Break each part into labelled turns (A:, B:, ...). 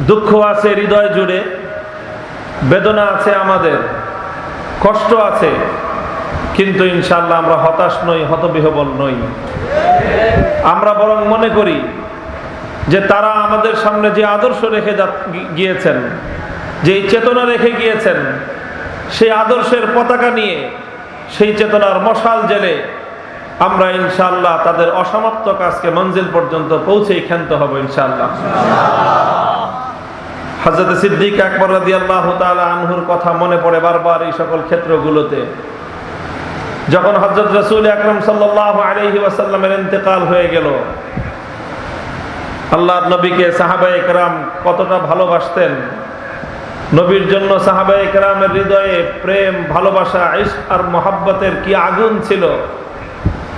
A: দুঃখ আছে, হৃদয় জুড়ে। বেদনা আছে আমাদের। কষ্ট আছে। কিন্তু ইনশাল্লাহ আমরা হতাশ নই, হতবিহবল নই। আমরা বরং মনে করি যে তারা আমাদের সামনে যে আদর্শ রেখে গিয়েছেন যে চেতনা রেখে গিয়েছেন, সেই আদর্শের পতাকা নিয়ে, সেই চেতনার মশাল জেলে আমরা ইনশাল্লাহ তাদের অসমাপ্ত কাজকে মঞ্জিল পর্যন্ত পৌঁছেই ক্ষান্ত হব ইনশাল্লাহ হজরত সিদ্দিক আকবর রাদি আল্লাহ আনহুর কথা মনে পড়ে বারবার এই সকল ক্ষেত্রগুলোতে। যখন হজরত রসুল আকরম সাল্লাহ আলহি ওয়াসাল্লামের ইন্তেকাল হয়ে গেল আল্লাহর নবীকে সাহাবা একরাম কতটা ভালোবাসতেন। নবীর জন্য সাহাবা একরামের হৃদয়ে প্রেম, ভালোবাসা, ইশক আর মোহাব্বতের কি আগুন ছিল,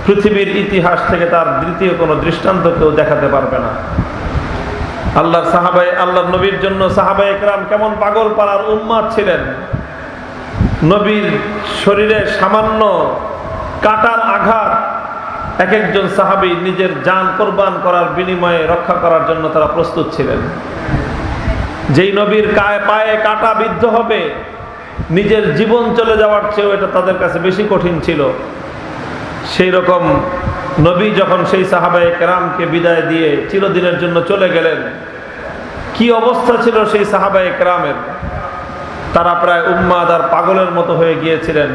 A: পৃথিবীর ইতিহাস থেকে তার দ্বিতীয় কোনো দৃষ্টান্ত কেউ দেখাতে পারবে না। আল্লাহর সাহাবাই আল্লাহর নবীর জন্য সাহাবা একরাম কেমন পাগল পাড়ার উম্মাদ ছিলেন? নবীর শরীরে সামান্য কাটার আঘাত এক একজন সাহাবী নিজের যান কোরবান করার বিনিময়ে রক্ষা করার জন্য তারা প্রস্তুত ছিলেন। যেই নবীর কায়ে, পায়ে কাটা বিদ্ধ হবে, নিজের জীবন চলে যাওয়ার চেয়েও এটা তাদের কাছে বেশি কঠিন ছিল। সেই রকম নবী যখন সেই সাহাবায়ে কেরামকে বিদায় দিয়ে চিরদিনের জন্য চলে গেলেন, কি অবস্থা ছিল সেই সাহাবায় কেরামের? তারা প্রায় উম্মাদ আর পাগলের মতো হয়ে গিয়েছিলেন।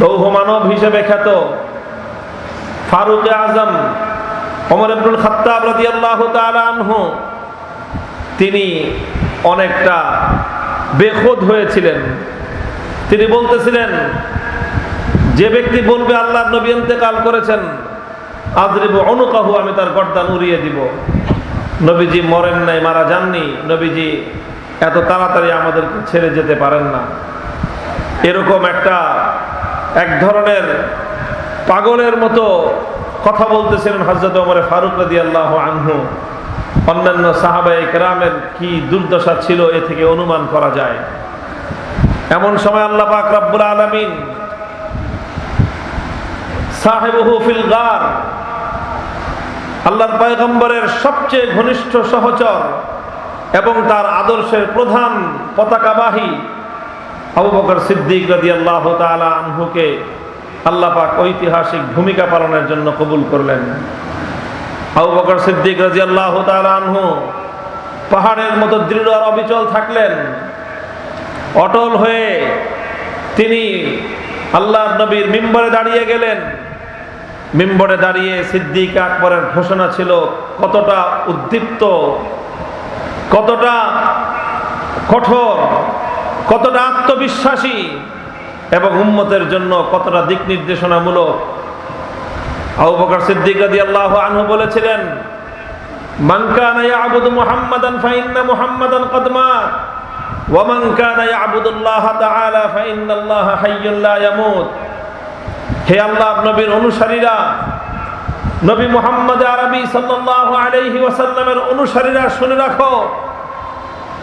A: লৌহ মানব হিসেবে খ্যাত ফারুক আজম অমর আব্দুল খত্তাব তিনি অনেকটা বেখোদ হয়েছিলেন। তিনি বলতেছিলেন যে ব্যক্তি বলবে আল্লাহ নবী ইন্তেকাল করেছেন, আজরিব অনুকাহু, আমি তার গর্দান উড়িয়ে দিব। নবীজি মরেন নাই, মারা যাননি। নবীজি এত তাড়াতাড়ি আমাদেরকে ছেড়ে যেতে পারেন না। এরকম একটা, এক ধরনের পাগলের মতো কথা বলতেছিলেন হজরত ওমরে ফারুক রাদি আল্লাহ আনহু। অন্যান্য সাহাবাই কেরামের কি দুর্দশা ছিল, এ থেকে অনুমান করা যায়। এমন সময় আল্লাহ পাক রব্বুল আলমিন সাহেবহু ফিল আল্লাহর পয়গম্বরের সবচেয়ে ঘনিষ্ঠ সহচর এবং তার আদর্শের প্রধান পতাকাবাহী আবু বকর সিদ্দিক রাদি আল্লাহ তালা আনহুকে আল্লাহ পাক ঐতিহাসিক ভূমিকা পালনের জন্য কবুল করলেন। আবু বকর সিদ্দিক রাজি আল্লাহ আনহু পাহাড়ের মতো দৃঢ় আর অবিচল থাকলেন। অটল হয়ে তিনি আল্লাহর নবীর মিম্বরে দাঁড়িয়ে গেলেন। মিম্বরে দাঁড়িয়ে সিদ্দিক আকবরের ঘোষণা ছিল, কতটা উদ্দীপ্ত, কতটা কঠোর, কতটা আত্মবিশ্বাসী এবং উম্মতের জন্য কতটা দিক নির্দেশনামূলক। আবু বকর সিদ্দিক রাদিয়াল্লাহু আনহু বলেছিলেন, মান কানা ইয়াবুদু মুহাম্মাদান ফাইন্না মুহাম্মাদান কদ মাত, ওয়া মান কানা ইয়াবুদুল্লাহ তাআলা ফাইন্নাল্লাহা হাইয়্যুন লা ইয়ামুত। হে আল্লাহ, নবীর অনুসারীরা, নবী মুহাম্মদ আরবি আলাইহি ওয়াসাল্লামের অনুসারীরা শুনে রাখো,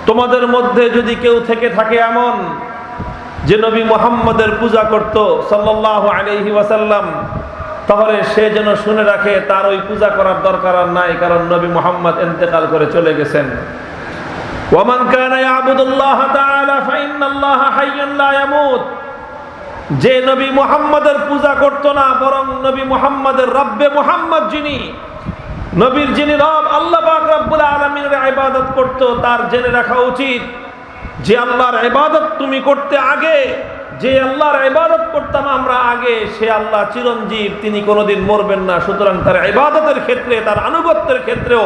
A: তোমাদের মধ্যে যদি কেউ থেকে থাকে এমন যে নবী মোহাম্মদের পূজা করত সাল্লাল্লাহু আলাইহি ওয়াসাল্লাম, তাহলে সে যেন শুনে রাখে তার ওই পূজা করার দরকার আর নাই, কারণ নবী মোহাম্মদ ইন্তেকাল করে চলে গেছেন। ওয়ামান কানা ইয়াবুদুল্লাহ তাআলা, ফাইন্নাল্লাহা হাইয়্যুন লা ইয়ামুত। যে নবী মুহাম্মাদের পূজা করত না, বরং নবী মুহাম্মাদের রব্বে মুহাম্মদ যিনি, নবীর যিনি রব, আল্লাহ রব্বুল আলামিনের ইবাদত করত, তার জেনে রাখা উচিত যে আল্লাহর ইবাদত তুমি করতে আগে, যে আল্লাহর ইবাদত করতাম আমরা আগে, সে আল্লাহ চিরঞ্জীব, তিনি কোনোদিন মরবেন না। সুতরাং তার ইবাদতের ক্ষেত্রে, তার আনুগত্যের ক্ষেত্রেও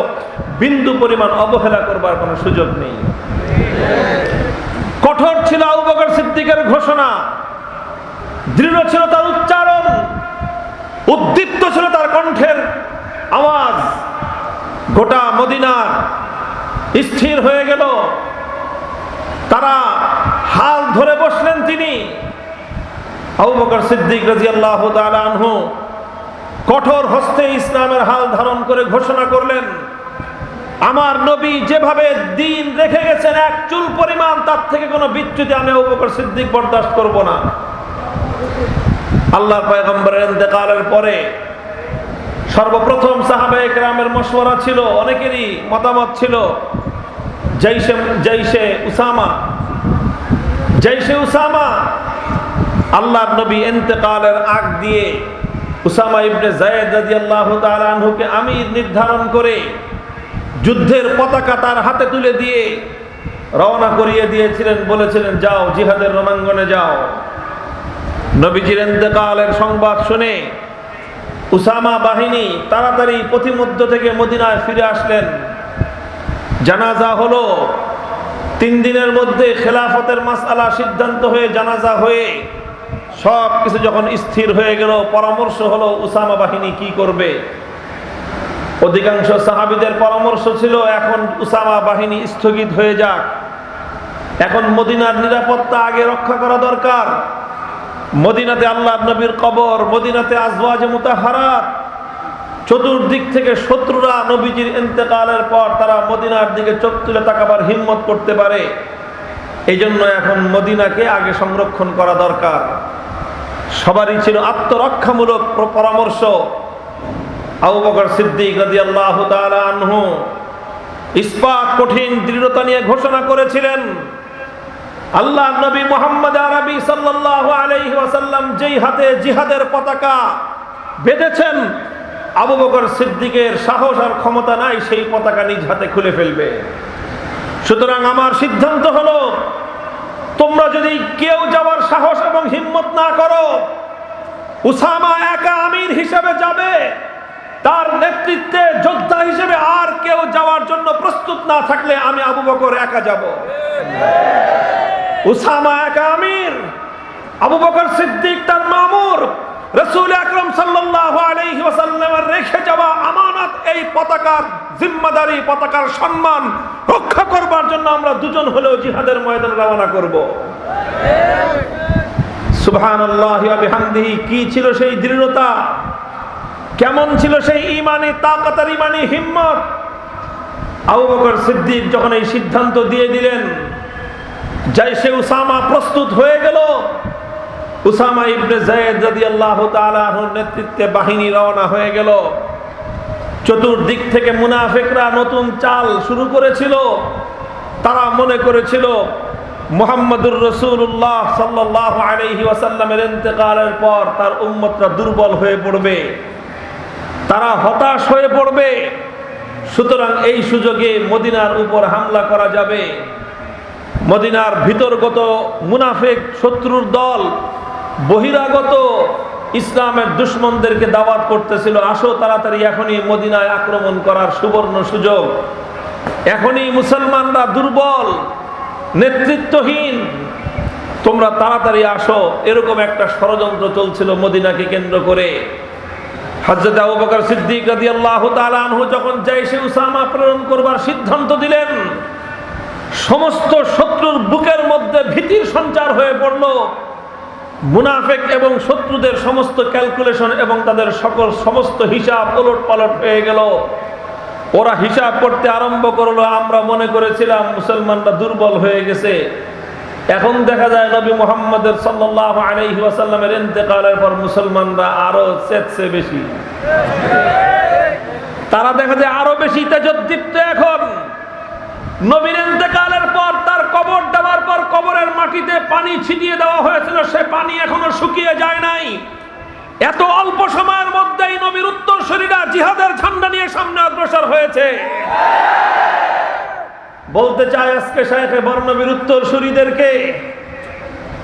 A: বিন্দু পরিমাণ অবহেলা করবার কোনো সুযোগ নেই। কঠোর ছিল আবু বকর সিদ্দিকের ঘোষণা দৃঢ় ছিল তার উচ্চারণ উদ্দীপ্ত ছিল তার কণ্ঠের আওয়াজ গোটা মদিনার স্থির হয়ে গেল। তারা হাল ধরে বসলেন তিনি। সিদ্দিক আনহু কঠোর হস্তে ইসলামের হাল ধারণ করে ঘোষণা করলেন, আমার নবী যেভাবে দিন রেখে গেছেন, এক চুল পরিমাণ তার থেকে কোনো বিচ্যুতি আমি বকর সিদ্দিক বরদাস্ত করব না। আল্লাহর পয়গম্বরের ইন্তেকালের পরে সর্বপ্রথম সাহাবে একরামের মশওয়ারা ছিল, অনেকেরই মতামত ছিল, জৈশে জৈশে উসামা। জৈশে উসামা আল্লাহর নবী এন্তেকালের আগ দিয়ে উসামা ইবনে জায়েদ রাদিয়াল্লাহু তাআলা আনহুকে আমির নির্ধারণ করে যুদ্ধের পতাকা তার হাতে তুলে দিয়ে রওনা করিয়ে দিয়েছিলেন, বলেছিলেন, যাও, জিহাদের রণাঙ্গনে যাও। নবীজির এন্তেকালের সংবাদ শুনে উসামা বাহিনী তাড়াতাড়ি পথিমধ্য থেকে মদিনায় ফিরে আসলেন। জানাজা হলো। তিন দিনের মধ্যে খেলাফতের মাসআলা সিদ্ধান্ত হয়ে জানাজা হয়ে সব কিছু যখন স্থির হয়ে গেল, পরামর্শ হলো উসামা বাহিনী কি করবে। অধিকাংশ সাহাবিদের পরামর্শ ছিল, এখন উসামা বাহিনী স্থগিত হয়ে যাক। এখন মদিনার নিরাপত্তা আগে রক্ষা করা দরকার। মদিনাতে আল্লাহ নবীর কবর, মদিনাতে আজওয়াজে মুতাহারাত। চতুর্দিক থেকে শত্রুরা নবীজির ইন্তেকালের পর তারা মদিনার দিকে চোখ তুলে তাকাবার হিম্মত করতে পারে। এই জন্য এখন মদিনাকে আগে সংরক্ষণ করা দরকার। সবারই ছিল আত্মরক্ষামূলক পরামর্শ। আবু বকর সিদ্দিক রাদিয়াল্লাহু তাআলা আনহু ইস্পাত, কঠিন দৃঢ়তা নিয়ে ঘোষণা করেছিলেন। আল্লাহ নবী মোহাম্মদ আরবি সাল্লাল্লাহু আলাইহি ওয়াসাল্লাম যেই হাতে জিহাদের পতাকা বেঁধেছেন, আবু বকর সিদ্দিকের সাহস আর ক্ষমতা নাই সেই পতাকা নিজ হাতে খুলে ফেলবে। সুতরাং আমার সিদ্ধান্ত হলো, তোমরা যদি কেউ যাওয়ার সাহস এবং হিম্মত না করো, উসামা একা আমির হিসেবে যাবে, তার নেতৃত্বে যোদ্ধা হিসেবে আর কেউ যাওয়ার জন্য প্রস্তুত না থাকলে আমি আবু বকর একা যাব। উসামা একা আমির, আবু বকর সিদ্দিক তার মামুর, রসুল আকরম সাল্লাল্লাহু আলাইহি ওয়াসাল্লামের রেখে যাওয়া আমানত, এই পতাকার জিম্মাদারি, পতাকার সম্মান রক্ষা করবার জন্য আমরা দুজন হলেও জিহাদের ময়দানে রওনা করব। সুবহানাল্লাহ ওয়া বিহামদিহি, কি ছিল সেই দৃঢ়তা? কেমন ছিল সেই ইমানি তাকাত আর ইমানি হিম্মত? আবু বকর সিদ্দিক যখন এই সিদ্ধান্ত দিয়ে দিলেন জাইশে উসামা প্রস্তুত হয়ে গেল। উসামা ইবনে জায়েদ রাদিয়াল্লাহু তাআলা আনহুর নেতৃত্বে বাহিনী রওনা হয়ে গেল। চতুর্দিক থেকে মুনাফিকরা নতুন চাল শুরু করেছিল। তারা মনে করেছিল, মুহাম্মদুর রসুল্লাহ সাল্লাল্লাহু আলাইহি ওয়াসাল্লামের ইন্তেকালের পর তার উম্মতরা দুর্বল হয়ে পড়বে। তারা হতাশ হয়ে পড়বে। সুতরাং এই সুযোগে মদিনার উপর হামলা করা যাবে। মদিনার ভিতরগত মুনাফেক শত্রুর দল বহিরাগত ইসলামের দুশ্মনদেরকে দাওয়াত করতেছিল, আসো তাড়াতাড়ি এখনই মদিনায় আক্রমণ করার সুবর্ণ সুযোগ। এখনই মুসলমানরা দুর্বল, নেতৃত্বহীন, তোমরা তাড়াতাড়ি আসো। এরকম একটা ষড়যন্ত্র চলছিল মদিনাকে কেন্দ্র করে। হজরত আবু বকর সিদ্দিক রাদিয়াল্লাহু তাআলা আনহু যখন জাইশে উসামা প্রেরণ করবার সিদ্ধান্ত দিলেন সমস্ত শত্রুর বুকের মধ্যে ভীতির সঞ্চার হয়ে পড়ল। মুনাফেক এবং শত্রুদের সমস্ত ক্যালকুলেশন এবং তাদের সকল সমস্ত হিসাব ওলট পালট হয়ে গেল। ওরা হিসাব করতে আরম্ভ করল, আমরা মনে করেছিলাম মুসলমানরা দুর্বল হয়ে গেছে। এখন দেখা যায় নবী মোহাম্মদের সাল্লাল্লাহু আলাইহি ওয়াসাল্লামের ইন্তেকালের পর মুসলমানরা আরও চেতছে বেশি। তারা দেখা যায় আরও বেশি তেজোদ্দীপ্ত এখন। নবীর ইন্তেকালের পর তার কবর দেওয়ার পর কবরের মাটিতে পানি ছিটিয়ে দেওয়া হয়েছিল, সে পানি এখনও শুকিয়ে যায় নাই। এত অল্প সময়ের মধ্যেই নবীর উত্তর শরীরা জিহাদের ঝান্ডা নিয়ে সামনে অগ্রসর হয়েছে। বলতে চাই আজকে শায়েখে বর্ণবীর উত্তর শরীদেরকে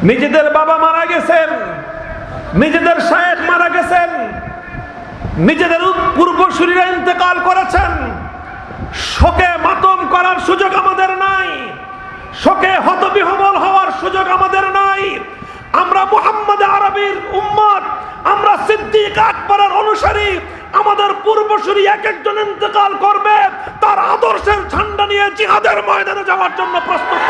A: নিজেদের বাবা মারা গেছেন, নিজেদের শায়েখ মারা গেছেন, নিজেদের পূর্বসূরীরা ইন্তেকাল করেছেন, শোকে মাতম করার সুযোগ আমাদের নাই। শোকে হতবিহবল হওয়ার সুযোগ আমাদের নাই। আমরা মুহাম্মদ আরবির উম্মত, আমরা সিদ্দিক আকবরের অনুসারী। আমাদের পূর্বসূরি এক একজন ইন্তেকাল করবে, তার আদর্শের ঝান্ডা নিয়ে জিহাদের ময়দানে যাওয়ার জন্য প্রস্তুত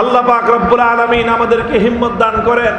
A: আল্লাহ পাক রব্বুল আলামিন আমাদেরকে হিম্মত দান করেন।